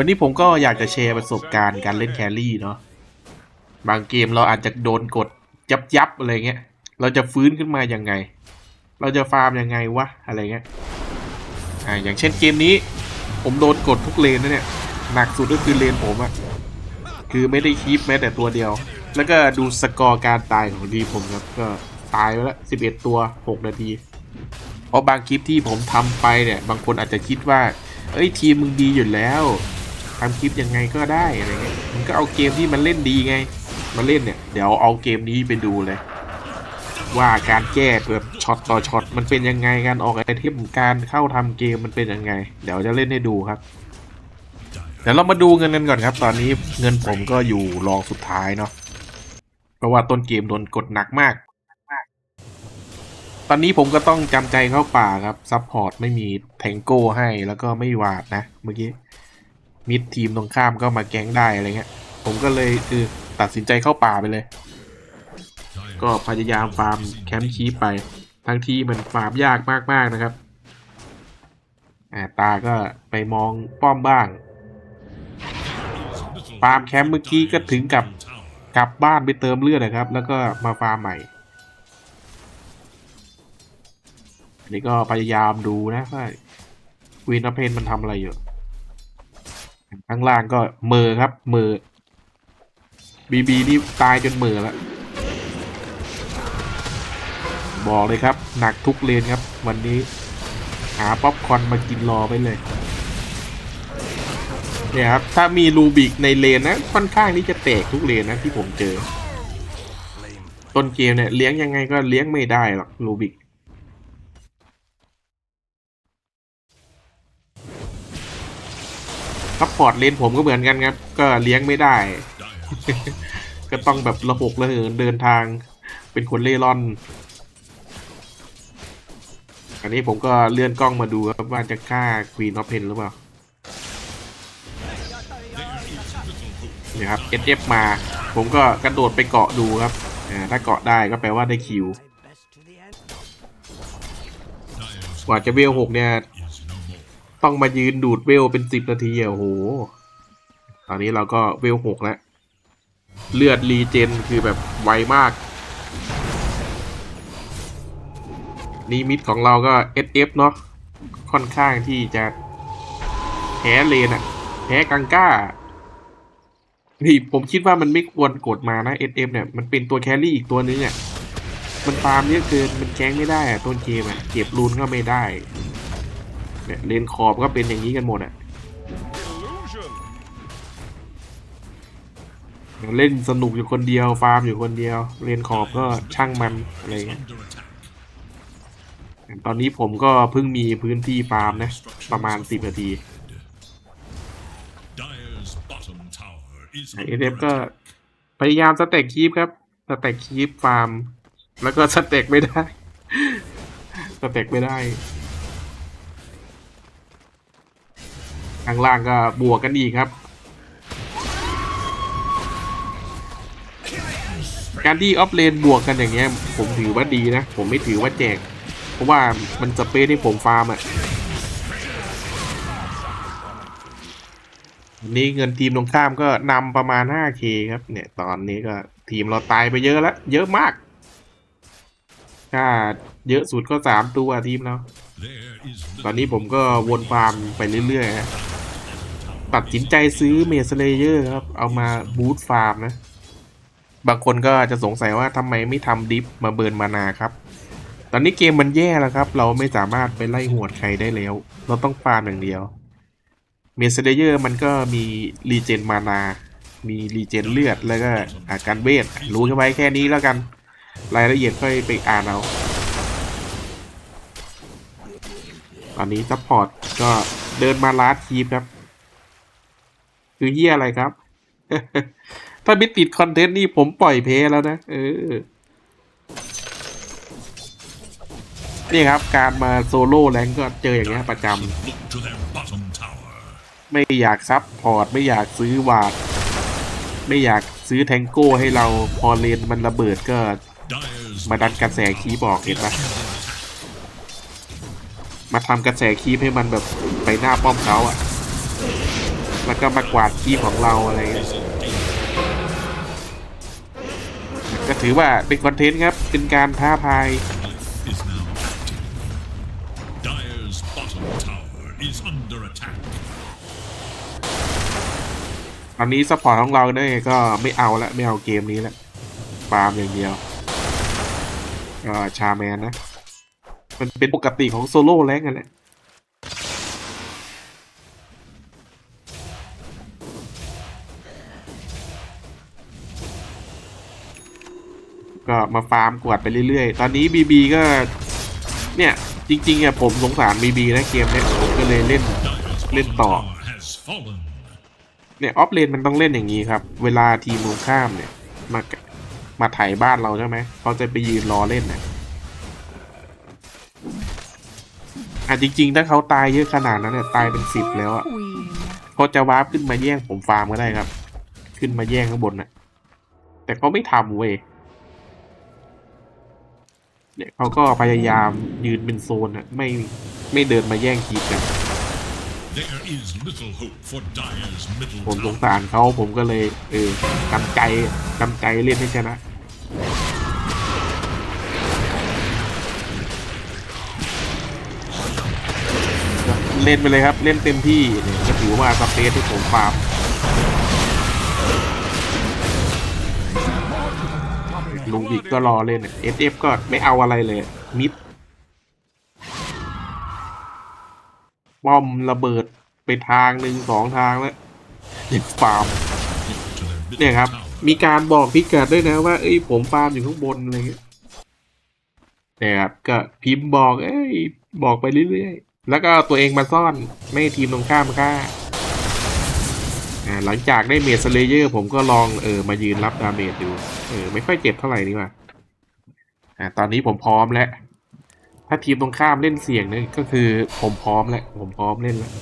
วันนี้ผมก็อยากจะแชร์ประสบการณ์การเล่นแครี่เนาะบางเกมเราอาจจะโดนกดยับยับอะไรเงี้ย เราจะฟื้นขึ้นมายังไง เราจะฟาร์มยังไงวะอะไรเงี้ยอ่าอย่างเช่นเกมนี้ ผมโดนกดทุกเลนนะเนี่ยหนักสุดก็คือเลนผมอะคือไม่ได้คีปแม้แต่ตัวเดียว แล้วก็ดูสกอร์การตายของทีผมครับก็ตายไปแล้ว11 ตัว 6 นาทีเพราะบางคลิปที่ผมทำไปเนี่ย บางคนอาจจะคิดว่า เอ้ยทีมมึงดีอยู่แล้ว ทำคลิปยังไงก็ได้อะไรเงี้ยมันก็เอาเกมที่มันเล่นดีไงมาเล่นเนี่ยเดี๋ยวเอาเกมนี้ไปดูเลย ว่าการแก้แบบช็อตต่อช็อตมันเป็นยังไงการออกไอเทมการเข้าทำเกมมันเป็นยังไง เดี๋ยวจะเล่นให้ดูครับเดี๋ยวเรามาดูเงินกันก่อนครับ ตอนนี้เงินผมก็อยู่รองสุดท้ายเนาะเพราะว่าต้นเกมโดนกดหนักมาก ตอนนี้ผมก็ต้องจำใจเข้าป่าครับซัพพอร์ตไม่มีแทงโก้ให้แล้วก็ไม่วาดนะเมื่อกี้ มิดทีมตรงข้ามก็มาแก๊งได้อะไรเงี้ย ผมก็เลยคือตัดสินใจเข้าป่าไปเลย ก็พยายามฟาร์มแคมป์ชีพไป ทั้งที่มันฟาร์มยากมากๆนะครับอ่าตาก็ไปมองป้อมบ้าง ฟาร์มแคมป์เมื่อกี้ก็ถึงกับกลับบ้านไปเติมเลือดนะครับ แล้วก็มาฟาร์มใหม่อันนี้ก็พยายามดูนะว่าวีนอเพนมันทำอะไรอยู่ ข้างล่างก็เมอครับเมอบีบีนี่ตายจนเมอแล้ว บอกเลยครับ หนักทุกเลนครับ วันนี้หาป๊อปคอนมากินรอไปเลย เนี่ยครับ ถ้ามีรูบิกในเลนนะ ค่อนข้างที่จะแตกทุกเลนนะที่ผมเจอ ต้นเกมเนี่ยเลี้ยงยังไงก็เลี้ยงไม่ได้หรอกรูบิก ซัพพอร์ตเลนผมก็เหมือนกันครับ ก็เลี้ยงไม่ได้ ก็ต้องแบบระหกระเหินเดินทาง เป็นคนเล่ร่อน อันนี้ผมก็เลื่อนกล้องมาดูครับว่าจะฆ่าควีนออฟเพนหรือเปล่าเนี่ยครับ SF มา ผมก็กระโดดไปเกาะดูครับถ้าเกาะได้ก็แปลว่าได้คิว กว่าจะเวลหกเนี่ย ต้องมายืนดูดเวลเป็นสิบนาทีโอ้โห ตอนนี้เราก็เวลหกแล้ว เลือดรีเจนคือแบบไวมากนีมิดของเราก็ SF เนาะค่อนข้างที่จะแพ้เลนอะแพ้กังก้านี่ผมคิดว่ามันไม่ควรกดมานะ SF เนี่ย มันเป็นตัวแครี่อีกตัวนึงอะมันฟาร์มเยอะเกิน มันแจ้งไม่ได้อะต้นเกมอะเก็บรูนก็ไม่ได้ เนี่ยเลนขอบก็เป็นอย่างนี้กันหมดอะเล่นสนุกอยู่คนเดียวฟาร์มอยู่คนเดียวเลนขอบก็ช่างมันอะไรเงี้ยตอนนี้ผมก็เพิ่งมีพื้นที่ฟาร์มนะ ประมาณสิบนาทีเอเดฟก็พยายามสเต็กคีปครับสเต็กคีปฟาร์ม แล้วก็สเต็กไม่ได้สเต็กไม่ได้ ข้างล่างก็บวกกันอีกครับการที่ออฟเลนบวกกันอย่างเงี้ย ผมถือว่าดีนะ ผมไม่ถือว่าแจก เพราะว่ามันสเปซที่ผมฟาร์มอะ่ะวันนี้เงินทีมตรงข้ามก็นำประมาณ 5k ครับ เนี่ย ตอนนี้ก็ทีมเราตายไปเยอะแล้ว เยอะมากถ้าเยอะสุดก็สามตัวทีมเรา ตอนนี้ผมก็วนฟาร์มไปเรื่อยๆฮะตัดสินใจซื้อเมสเลเยอร์ครับ เอามาบูตฟาร์มนะ บางคนก็จะสงสัยว่าทำไมไม่ทำดิฟมาเบิร์นมานาครับ ตอนนี้เกมมันแย่แล้วครับ เราไม่สามารถไปไล่หวดใครได้แล้ว เราต้องฟาร์มอย่างเดียว เมสเลเยอร์มันก็มีรีเจนมานา มีรีเจนเลือดแล้วก็อาการเวทรู้แค่ไว้แค่นี้แล้วกัน รายละเอียดค่อยไปอ่านเอา ตอนนี้ซัพพอร์ตก็เดินมาลาดทีมครับ คือเฮียอะไรครับ ถ้าไม่ติดคอนเทนต์นี่ผมปล่อยเพลแล้วนะ เออ นี่ครับ การมาโซโล่แรงก็เจออย่างเงี้ยประจำไม่อยากซับพอร์ต ไม่อยากซื้อวาด ไม่อยากซื้อแทงโก้ให้เราพอเลนมันระเบิดก็ มาดันกระแสคีบออกเห็นปะ มาทำกระแสคีบให้มันแบบไปหน้าป้อมเขาอะแล้วก็มากวาดที่ของเราอะไรเงี้ย is in danger. ก็ถือว่าเป็นคอนเทนต์ครับ เป็นการท้าทาย Glyph is now active. Dyer's bottom tower is under attack. ตอนนี้ซัพพอร์ตของเราเนี่ยก็ไม่เอาละไม่เอาเกมนี้ละฟาร์มอย่างเดียวก็ชาแมนนะ มันเป็นปกติของโซโล่แรงกันแหละก็มาฟาร์มกวาดไปเรื่อยๆ ตอนนี้บีบีก็ เนี่ย จริงๆอะผมสงสารบีบีนะเกมเนี้ยผมก็เลยเล่น Dyer's Lên bottom tỏ. tower has fallen. เนี่ยออฟเลนมันต้องเล่นอย่างนี้ครับ เวลาทีมตรงข้ามเนี่ย มามาถ่ายบ้านเราใช่ไหมเขาจะไปยืนรอเล่นเนะ อะจริง ๆ ถ้าเขาตายเยอะขนาดนั้นเนี่ยตายเป็นสิบแล้วอะ Queen. เขาจะวาร์ปขึ้นมาแย่งผมฟาร์มก็ได้ครับ ขึ้นมาแย่งข้างบนน่ะ แต่เขาไม่ทำเว้ยเนี่ยเขาก็พยายามยืนเป็นโซนอะไม่ไม่เดินมาแย่งกีบกัน There is little hope for Dyer's middle ผมสง tower. สารเขาผมก็เลย เออกำใจกำใจเล่นให้ชนะ เล่นไปเลยครับ เล่นเต็มที่เนี่ยก็ถือว่าสเปซที่ผมฟาร์มลุงอีกก็รอเล่นเอสเอฟก็ไม่เอาอะไรเลย มิดป้อมระเบิดไปทางหนึ่งสองทางแล้วยังฟาร์มเนี่ยครับ มีการบอกพิกัดด้วยนะว่า เอ้ยผมฟาร์มอยู่ข้างบนอะไรเงี้ยเนี่ยครับก็พิมพ์บอก เอ้ยบอกไปเรื่อยๆ แล้วก็ตัวเองมาซ่อนไม่ให้ทีมตรงข้ามฆ่าหลังจากได้เมสเลเยอร์ผมก็ลองเออมายืนรับดาเมจดูเออไม่ค่อยเจ็บเท่าไหร่นี่ว่าอ่าตอนนี้ผมพร้อมแล้ว ถ้าทีมตรงข้ามเล่นเสี่ยงเนี่ยก็คือผมพร้อมแล้วผมพร้อมเล่นแล้ว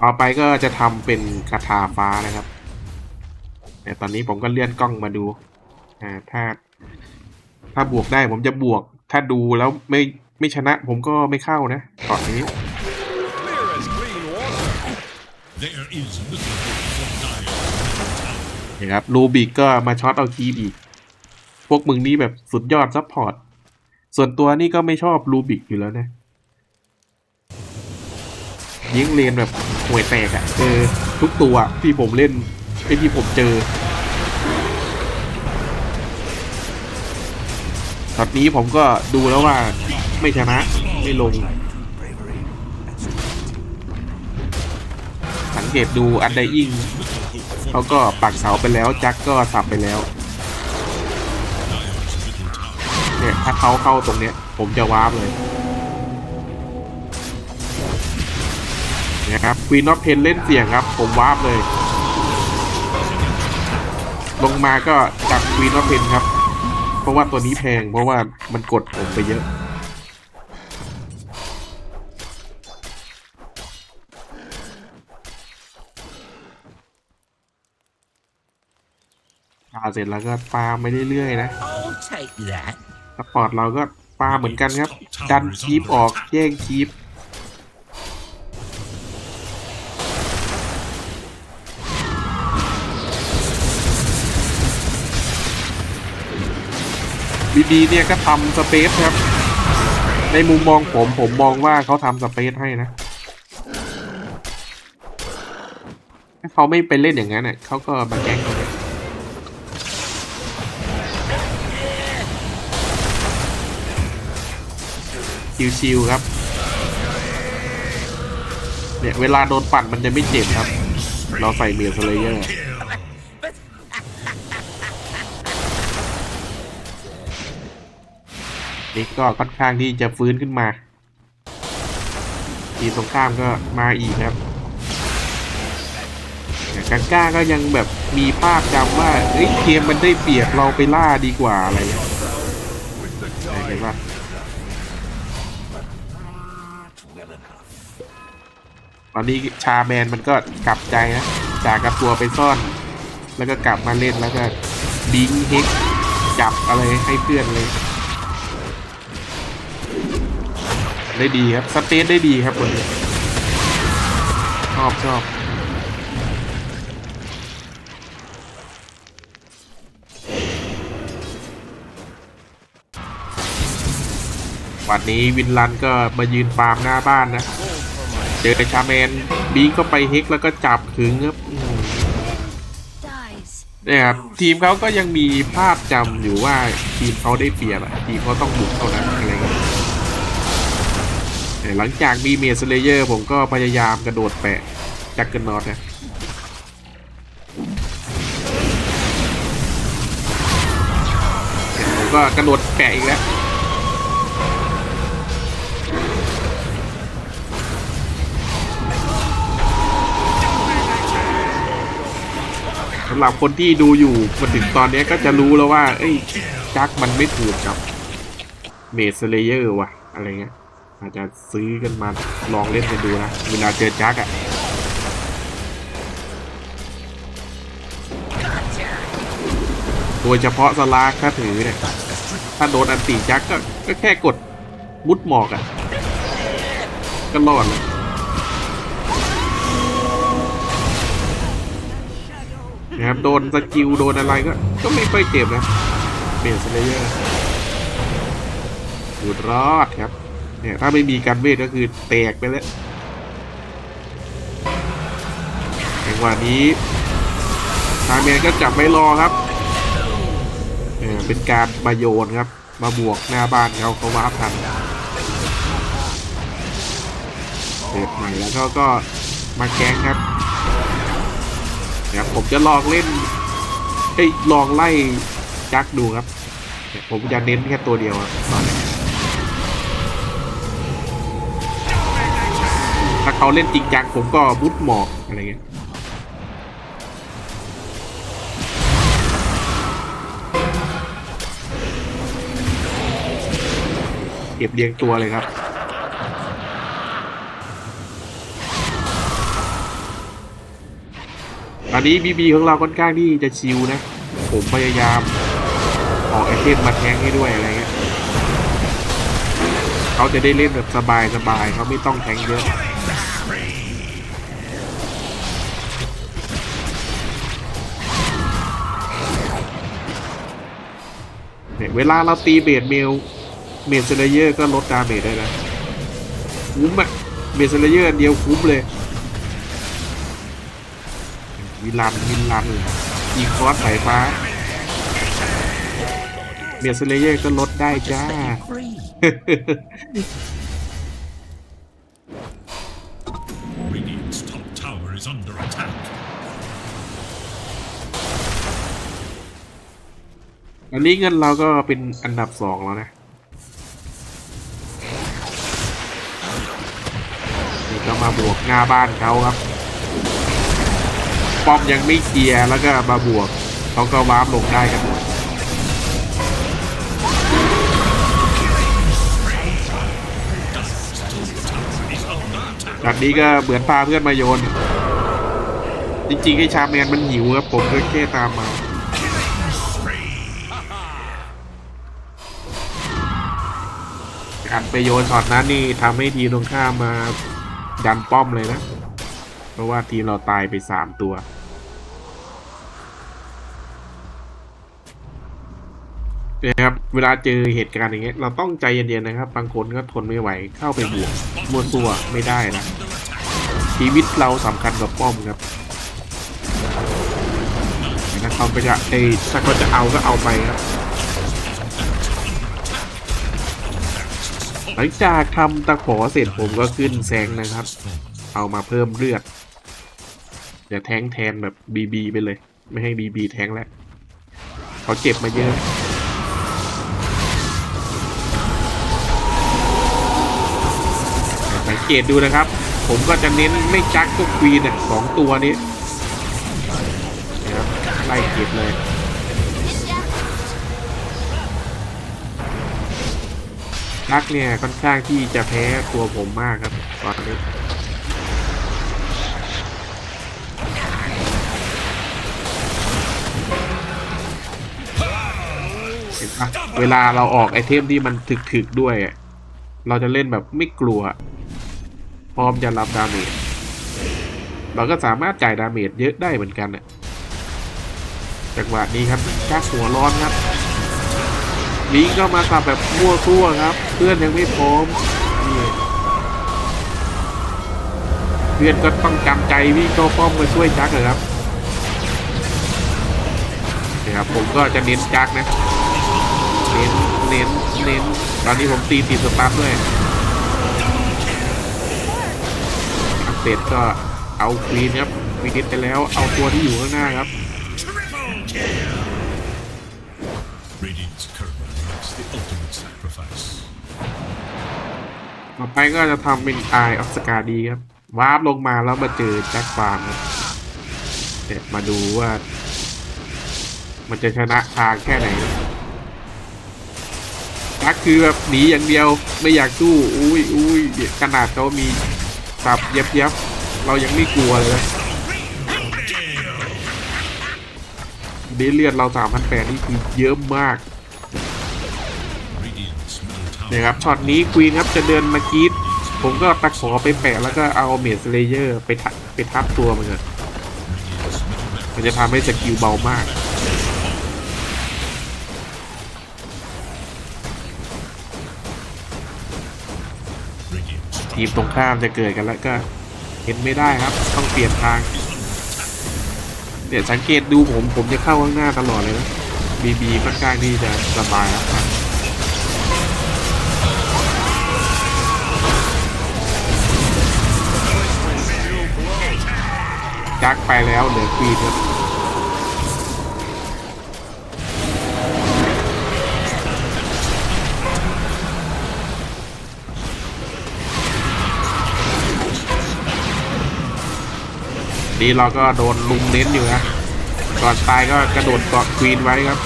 ต่อไปก็จะทำเป็นคาถาฟ้านะครับแต่ตอนนี้ผมก็เลื่อนกล้องมาดูอ่าถ้า ถ้าบวกได้ผมจะบวก ถ้าดูแล้วไม่ไม่ชนะผมก็ไม่เข้านะตอนนี้ Clear as clean water. There is little hope for Dyer's middle tower. นะครับรูบิกก็มาช็อตเอาคีบอีก พวกมึงนี่แบบสุดยอดซัพพอร์ต ส่วนตัวนี่ก็ไม่ชอบรูบิกอยู่แล้วนะ ยิงเรียนแบบห่วยแตกอะ่ะเออทุกตัวที่ผมเล่นไอ้ที่ผมเจอ ตอนนี้ผมก็ดูแล้วว่าไม่ชนะไม่ลง สังเกตดูอันไดอิงเขาก็ปักเสาไปแล้ว จักก็สับไปแล้วเนี่ยถ้าเขาเข้าตรงเนี้ย ผมจะวาร์ปเลยนะครับควีนอ f เพนเล่นเสี่ยงครับ ผมวาร์ปเลย ลงมาก็จับควีนอ f เพนครับ เพราะว่าตัวนี้แพงเพราะว่ามันกดผมไปเยอะอ่าเสร็จแล้วก็ฟาร์มไปเรื่อยๆนะ I'll take that. สปอร์ตเราก็ฟาร์มเหมือนกันครับ ดันคีปออกแย่งคีป บีบีเนี่ยก็ทำสเปซครับ ในมุมมองผมผมมองว่าเขาทำสเปซให้นะ ถ้าเขาไม่ไปเล่นอย่างนั้นเนี่ยเขาก็มาแกล้งเราเนี่ยชิวๆครับ เนี่ย เวลาโดนปั่นมันจะไม่เจ็บครับ เราใส่เมียสเลเยอร์ นี่ก็ค่อนข้างที่จะฟื้นขึ้นมา ทีมตรงข้ามก็มาอีกครับแต่กังก้าก็ยังแบบมีภาพจำว่าเอ้ยเกมมันได้เปรียบเราไปล่าดีกว่าอะไรเงี้ยเห็นปะตอนนี้ชาแมนมันก็กลับใจนะจากกับตัวไปซ่อน แล้วก็กลับมาเล่นแล้วก็บิงเฮกจับอะไรให้เพื่อนเลย ได้ดีครับ สเตทได้ดีครับวันนี้ชอบชอบวันนี้วินลันก็มายืนฟาร์มหน้าบ้านนะ เจอชาแมนบีก็ไปเฮกแล้วก็จับถึงครับเนี่ยครับ ทีมเขาก็ยังมีภาพจำอยู่ว่าทีมเขาได้เปรียบอะทีมเขาต้องบุกเท่านั้น หลังจากมีเมสเลเยอร์ผมก็พยายามกระโดดแปะจักเกิลนอตนะเนี่ยผมก็กระโดดแปะอีกแล้วสำหรับคนที่ดูอยู่มาถึงตอนนี้ก็จะรู้แล้วว่า เอ้ยจักมันไม่ถูกกับเมสเลเยอร์ว่ะ อะไรเงี้ย อาจจะซื้อกันมาลองเล่นกันดูนะ เวลาเจอจักอะโดยเฉพาะสลากถ้าถือเนี่ย ถ้าโดนอันตีจักก็ก็แค่กดมุดหมอกอะก็รอดเลยนะครับโดนสกิลโดนอะไรก็ก็ไม่ค่อยเจ็บนะเบสเลเยอร์อยู่รอดครับ เนี่ยถ้าไม่มีการเวทก็คือแตกไปแล้วจังหวะนี้ทางแมนก็จับไม่รอครับเนี่ยเป็นการมาโยนครับ มาบวกหน้าบ้านเขาเขาวาร์ปทันเปิดใหม่แล้วก็ก็มาแกงครับนะครับผมจะลองเล่นเอ้ยลองไล่จักดูครับเนี่ยผมจะเน้นแค่ตัวเดียวอะตอนนี้ ถ้าเขาเล่นจริงจังผมก็บุดหมอกอะไรเงี้ยเก็บเรียงตัวเลยครับตอนนี้บีบีของเราค่อนข้างที่จะชิลนะ ผมพยายามออกไอเทมมาแทงให้ด้วยอะไรเงี้ยเขาจะได้เล่นแบบสบายสบายๆเขาไม่ต้องแทงเยอะ เวลาเราตีเบสเมลเมดเซเลเยอร์ก็ลดดาเมจได้นะคุ้มอะเมดเซเลเยอร์เดียวคุ้มเลยวิลันวิลันอีคอสสายฟ้าเบียร์สเลเยอร์ก็ลดได้จ้า อันนี้เงินเราก็เป็นอันดับสองแล้วนะนี่ก็มาบวกหน้าบ้านเขาครับ ป้อมยังไม่เคลียร์แล้วก็มาบวกเขาก็วาร์ปลงได้กันหมดจากนี้ก็เหมือนพาเพื่อนมาโยน จริงๆไอ้ชาแมนมันหิวครับผมก็แค่ตามมา อัดไปโยนช็อตนั้นนี่ทำให้ทีมตรงข้ามมาดันป้อมเลยนะ เพราะว่าทีมเราตายไปสามตัวนะครับเวลาเจอเหตุการณ์อย่างเงี้ยเราต้องใจเย็นๆนะครับ บางคนก็ทนไม่ไหวเข้าไปบวกมัวตัวไม่ได้นะชีวิตเราสำคัญกว่าป้อมครับถ้าเขาไปจะไอ้ถ้าเขาจะเอาก็เอาไปครับ หลังจากทำตะขอเสร็จผมก็ขึ้นแซงนะครับ เอามาเพิ่มเลือดเดี๋ยวแทงแทนแบบบีบีไปเลย ไม่ให้บีบีแทงแล้วเขาเจ็บมาเยอะสังเกตดูนะครับ ผมก็จะเน้นไม่จักก็ควีน่ะสองตัวนี้นะครับไล่เก็บเลย จักเนี่ยค่อนข้างที่จะแพ้ตัวผมมากครับตอนนี้เห็นปะเวลาเราออกไอเทมที่มันถึกๆด้วย เราจะเล่นแบบไม่กลัว พร้อมจะรับดาเมจเราก็สามารถจ่ายดาเมจเยอะได้เหมือนกันน่ะจังหวะนี้ครับจ้าหัวร้อนครับ ลิงก็มาสับแบบมั่วซั่วครับ เพื่อนยังไม่พร้อมนี่เพื่อนก็ต้องจำใจวิ่งเข้าป้อมมาช่วยจักเลยครับนะครับผมก็จะเน้นจักนะ เน้น เน้น เน้น ตอนนี้ผมตีติดสตาร์ด้วยอัปเดตก็เอาควีนครับควีนไปแล้ว เอาตัวที่อยู่ข้างหน้าครับ ต่อไปก็จะทำเป็น Eye of Scar ดีครับวาร์ปลงมาแล้วมาเจอแจ็คฟาร์มครับเดี๋ยวมาดูว่า มันจะชนะทางแค่ไหนแจ็คคือแบบหนีอย่างเดียวไม่อยากสู้อุ้ยอุ้ยขนาดเขามีสับเย็บเย็บเรายังไม่กลัวเลยนะดีเลือดเราสามพันแปดนี่คือเยอะมาก เนี่ยครับช็อตนี้ควีนครับจะเดินมากีดผมก็ตะขอไปแปะแล้วก็เอาเมสเลเยอร์ไปทับไปทับตัวมันก่อน Radiant's middle barracks มันจะทำให้สกิลเบามาก ทีมตรงข้ามจะเกิดกันแล้วก็เห็นไม่ได้ครับ ต้องเปลี่ยนทางเดี๋ยวสังเกตดูผมผมจะเข้าข้างหน้าตลอดเลยนะบีบีค่อนข้างที่จะสบายครับ จักไปแล้วเหลือควีนครับนี่เราก็โดนลุมเน้นอยู่นะก่อนตายก็กระโดดเกาะควีนไว้ครับ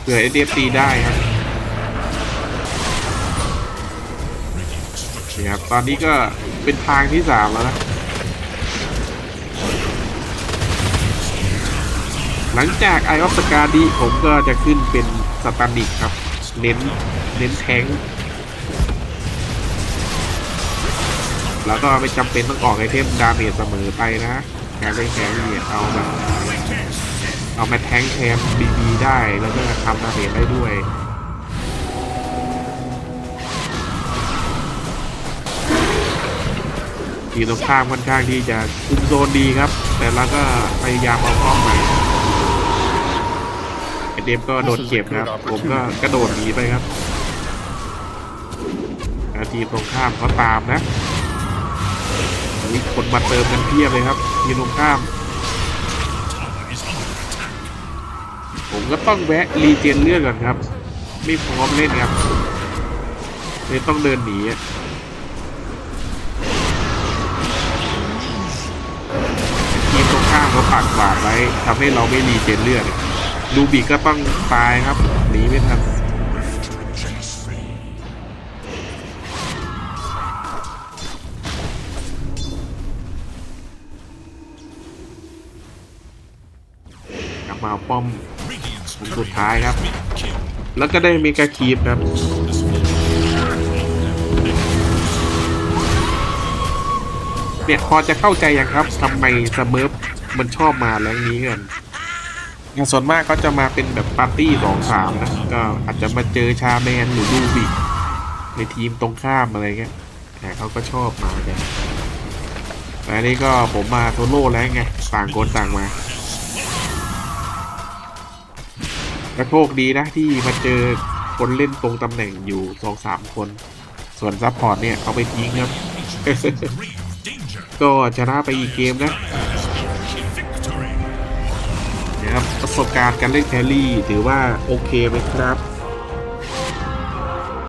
เผื่อเอเดฟตีได้ครับนี่ครับ ตอนนี้ก็เป็นทางที่สามแล้วนะ หลังจากไอออฟสกาดีผมก็จะขึ้นเป็นสตานิกครับ เน้นเน้นแทงแล้วก็ไม่จำเป็นต้องออกไอเทมดาเมจเสมอไปนะการเล่นแทงเนี่ยเอาแบบเอามาแทงแทนบีบีได้แล้วก็ทำดาเมจได้ด้วยทีมตรงข้ามค่อนข้างที่จะคุมโซนดีครับ แต่เราก็พยายามเอาป้อมใหม่ไอ เดฟก็โดนเก็บครับ ผมก็กระโดดหนีไปครับแล้วทีมตรงข้ามเขาตามนะมีคนมาเติมกันเพียบเลยครับทีมตรงข้าม tower is under attack. ผมก็ต้องแวะรีเจนเลือดก่อนครับ ไม่พร้อมเล่นครับเลยต้องเดินหนีอะทีมตรงข้ามเขาปักบาดไว้ทำให้เราไม่รีเจนเลือดอะ ดูบีก็ต้องตายครับหนีไม่ทันกลับมาป้อมสุดท้ายครับ แล้วก็ได้เมกาคีปครับเนี่ยพอจะเข้าใจยังครับทำไมสเมิร์ฟมันชอบมาแรงนี้กัน อย่างส่วนมากก็จะมาเป็นแบบปาร์ตี้สองสามนะ ก็อาจจะมาเจอชาแมนหรือดูบิกในทีมตรงข้ามอะไรเงี้ยแต่เขาก็ชอบมากันแต่นี้ก็ผมมาโซโล่แล้วไง ต่างคนต่างมาก็โชคดีนะที่มาเจอคนเล่นตรงตำแหน่งอยู่สองสามคน ส่วนซัพพอร์ตเนี่ย เอาไปทิ้งครับ ก็ชนะไปอีกเกมนะ ประสบการณ์การเล่นแครี่ถือว่าโอเคไหมครับ